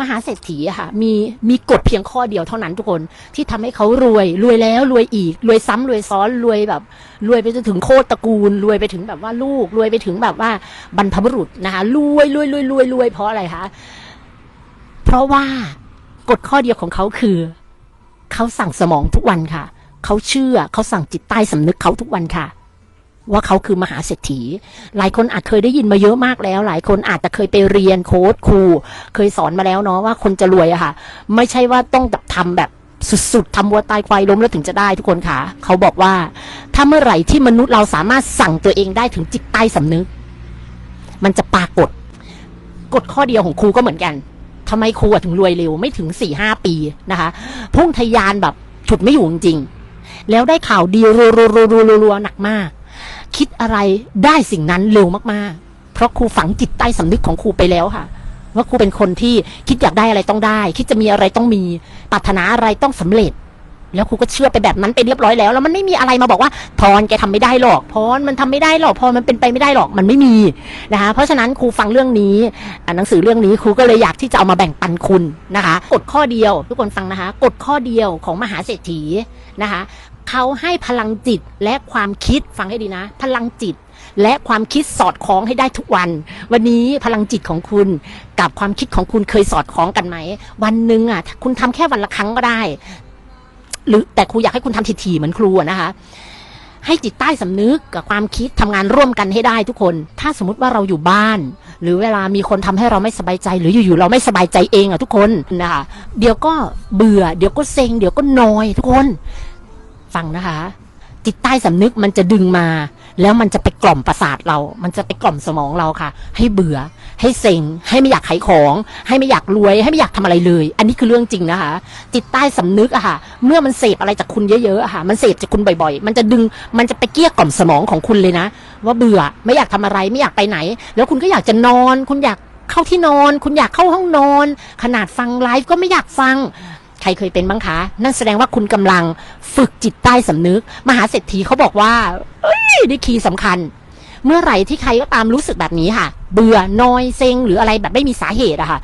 มหาเศรษฐีอะค่ะมีมีกฎเพียงข้อเดียวเท่านั้นทุกคนที่ทำให้เขารวยรวยแล้วรวยอีก รวยซ้ำรวยซ้อนรวยแบบ รวยไปจนถึงโคตรตระกูล รวยไปถึงแบบว่าลูก รวยไปถึงแบบว่าบรรพบุรุษนะคะรวยรวยรวยรวยรวยเพราะอะไรคะเพราะว่ากฎข้อเดียวของเขาคือ เขาสั่งสมองทุกวันค่ะ เขาเชื่อเขาสั่งจิตใต้สำนึกเขาทุกวันค่ะ ว่าเขาคือมหาเศรษฐี หลายคนอาจเคยได้ยินมาเยอะมากแล้ว หลายคนอาจจะเคยไปเรียนโค้ดครู เคยสอนมาแล้วเนาะว่าคนจะรวยอะค่ะ ไม่ใช่ว่าต้องแบบทำแบบสุดๆทำวัวตายควายล้มแล้วถึงจะได้ทุกคนค่ะ เขาบอกว่า ถ้าเมื่อไหร่ที่มนุษย์เราสามารถสั่งตัวเองได้ถึงจิตใต้สำนึก มันจะปรากฏ กฎข้อเดียวของครูก็เหมือนกันทำไมครูถึงรวยเร็วไม่ถึงสี่ห้าปีนะคะ พุ่งทะยานแบบฉุดไม่อยู่จริงๆแล้วได้ข่าวดีรัวๆๆๆหนักมาก คิดอะไรได้สิ่งนั้นเร็วมากๆ เพราะครูฝังจิตใต้สำนึกของครูไปแล้วค่ะ ว่าครูเป็นคนที่คิดอยากได้อะไรต้องได้ คิดจะมีอะไรต้องมีปรารถนาอะไรต้องสำเร็จ แล้วครูก็เชื่อไปแบบนั้นไปเรียบร้อยแล้วแล้วมันไม่มีอะไรมาบอกว่าพรแกทำไม่ได้หรอกพรมันทำไม่ได้หรอกพรมันเป็นไปไม่ได้หรอกมันไม่มีนะคะเพราะฉะนั้นครูฟังเรื่องนี้อ่าหนังสือเรื่องนี้ครูก็เลยอยากที่จะเอามาแบ่งปันคุณนะคะกฎข้อเดียว ทุกคนฟังนะคะกฎข้อเดียวของมหาเศรษฐีนะคะ เขาให้พลังจิตและความคิดฟังให้ดีนะ พลังจิตและความคิดสอดคล้องให้ได้ทุกวัน วันนี้พลังจิตของคุณ กับความคิดของคุณเคยสอดคล้องกันไหม วันหนึ่งอะคุณทำแค่วันละครั้งก็ได้ หรือแต่ครูอยากให้คุณทำทีๆเหมือนครูนะคะให้จิตใต้สำนึกกับความคิดทำงานร่วมกันให้ได้ทุกคน ถ้าสมมติว่าเราอยู่บ้าน หรือเวลามีคนทำให้เราไม่สบายใจ หรืออยู่ๆเราไม่สบายใจเองอะทุกคนนะคะเดี๋ยวก็เบื่อ เดี๋ยวก็เซ็ง เดี๋ยวก็นอยทุกคน ฟังนะคะ จิตใต้สำนึกมันจะดึงมา แล้วมันจะไปกล่อมประสาทเรา มันจะไปกล่อมสมองเราค่ะ ให้เบื่อ ให้เซ็ง ให้ไม่อยากขายของ ให้ไม่อยากรวย ให้ไม่อยากทำอะไรเลย อันนี้คือเรื่องจริงนะคะ จิตใต้สำนึกอะค่ะ เมื่อมันเสพอะไรจากคุณเยอะๆอะค่ะ มันเสพจากคุณบ่อยๆ มันจะดึง มันจะไปเกลี้ยกล่อมสมองของคุณเลยนะ ว่าเบื่อ ไม่อยากทำอะไร ไม่อยากไปไหน แล้วคุณก็อยากจะนอน คุณอยากเข้าที่นอน คุณอยากเข้าห้องนอน ขนาดฟังไลฟ์ก็ไม่อยากฟัง ใครเคยเป็นบ้างคะ นั่นแสดงว่าคุณกำลังฝึกจิตใต้สำนึก มหาเศรษฐีเขาบอกว่าเอ้ยนี่คีย์สำคัญ เมื่อไหร่ที่ใครก็ตามรู้สึกแบบนี้ค่ะ เบื่อนอยเซ็งหรืออะไรแบบไม่มีสาเหตุอะค่ะ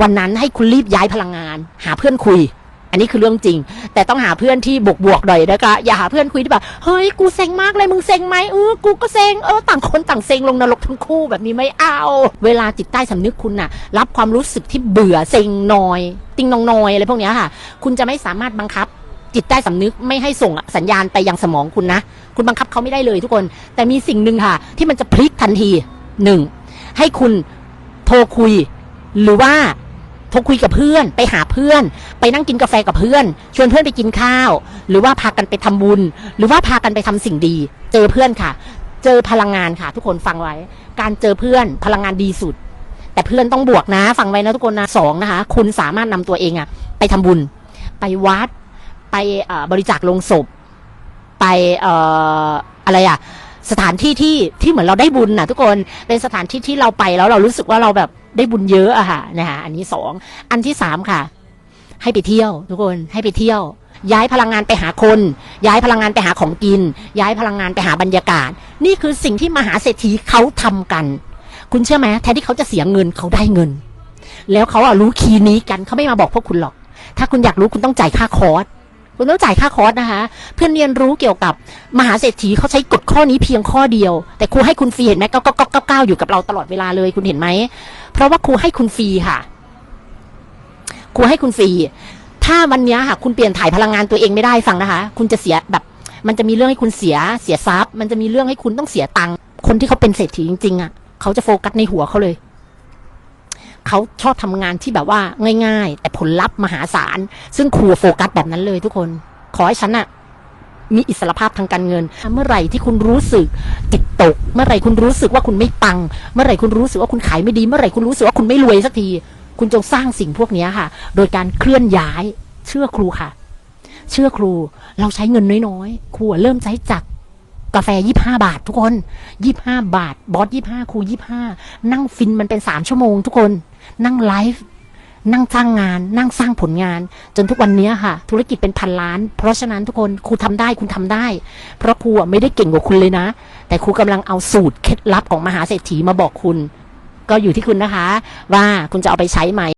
วันนั้นให้คุณรีบย้ายพลังงาน หาเพื่อนคุย อันนี้คือเรื่องจริง แต่ต้องหาเพื่อนที่บวกบวกๆหน่อยนะคะอย่าหาเพื่อนคุยที่แบบเฮ้ยกูเซ็งมากเลยมึงเซ็งไหมเออกูก็เซ็งเออต่างคนต่างเซ็งลงนรกทั้งคู่แบบนี้ไม่เอา เวลาจิตใต้สำนึกคุณน่ะ รับความรู้สึกที่เบื่อเซ็งนอย ติงนองนอยอะไรพวกนี้ค่ะ คุณจะไม่สามารถบังคับจิตใต้สำนึกไม่ให้ส่งสัญญาณไปยังสมองคุณนะ คุณบังคับเขาไม่ได้เลยทุกคน แต่มีสิ่งหนึ่งค่ะ ที่มันจะพลิกทันทีหนึ่งให้คุณโทรคุย หรือว่า โทรคุยกับเพื่อน ไปหาเพื่อน ไปนั่งกินกาแฟกับเพื่อน ชวนเพื่อนไปกินข้าว หรือว่าพากันไปทำบุญ หรือว่าพากันไปทำสิ่งดี เจอเพื่อนค่ะ เจอพลังงานค่ะ ทุกคนฟังไว้ การเจอเพื่อนพลังงานดีสุด แต่เพื่อนต้องบวกนะ ฟังไว้นะทุกคนนะสองนะคะ คุณสามารถนำตัวเองอะไปทำบุญ ไปวัด ไปบริจาคลงศพ ไปอะไรอะสถานที่ที่ที่เหมือนเราได้บุญนะทุกคน เป็นสถานที่ที่เราไปแล้วเรารู้สึกว่าเราแบบ ได้บุญเยอะอะค่ะนะคะอันนี้สองอันที่สามค่ะ ให้ไปเที่ยว ทุกคนให้ไปเที่ยว ย้ายพลังงานไปหาคน ย้ายพลังงานไปหาของกิน ย้ายพลังงานไปหาบรรยากาศ นี่คือสิ่งที่มหาเศรษฐีเขาทำกัน คุณเชื่อไหมแทนที่เขาจะเสียเงินเขาได้เงิน แล้วเขาอะรู้คีย์นี้กันเขาไม่มาบอกพวกคุณหรอก ถ้าคุณอยากรู้คุณต้องจ่ายค่าคอร์ส คุณต้องจ่ายค่าคอร์สนะคะ เพื่อนเรียนรู้เกี่ยวกับมหาเศรษฐีเขาใช้กฎข้อนี้เพียงข้อเดียว แต่ครูให้คุณฟรีเห็นไหมเก้าก้าเก้าเก้าอยู่กับเราตลอดเวลาเลยคุณเห็นไหม เพราะว่าครูให้คุณฟรีค่ะ ครูให้คุณฟรี ถ้าวันนี้ค่ะ คุณเปลี่ยนถ่ายพลังงานตัวเองไม่ได้ฟังนะคะ คุณจะเสียแบบ มันจะมีเรื่องให้คุณเสียเสียทรัพย์ มันจะมีเรื่องให้คุณต้องเสียตังค์คนที่เขาเป็นเศรษฐีจริงๆอะเขาจะโฟกัสในหัวเขาเลย เขาชอบทำงานที่แบบว่าง่าย ๆ แต่ผลลัพธ์มหาศาล ซึ่งครูโฟกัสแบบนั้นเลยทุกคน ขอให้ฉันอะมีอิสรภาพทางการเงิน เมื่อไหร่ที่คุณรู้สึกจิตตก เมื่อไหร่คุณรู้สึกว่าคุณไม่ปัง เมื่อไหร่คุณรู้สึกว่าคุณขายไม่ดี เมื่อไหร่คุณรู้สึกว่าคุณไม่รวยสักที คุณจงสร้างสิ่งพวกนี้ค่ะ โดยการเคลื่อนย้าย เชื่อครูค่ะ เชื่อครู เราใช้เงินน้อยๆ ครูเริ่มใช้จากกาแฟยี่ห้าบาททุกคนยี่ห้าบาท บอสยี่ห้าครูยี่ห้านั่งฟินมันเป็นสามชั่วโมงทุกคน นั่งไลฟ์นั่งสร้างงาน นั่งสร้างผลงาน จนทุกวันนี้ค่ะ ธุรกิจเป็นพันล้าน เพราะฉะนั้นทุกคนครูทำได้คุณทำได้ เพราะครูไม่ได้เก่งกว่าคุณเลยนะ แต่ครูกำลังเอาสูตรเคล็ดลับของมหาเศรษฐีมาบอกคุณ ก็อยู่ที่คุณนะคะ ว่าคุณจะเอาไปใช้ไหม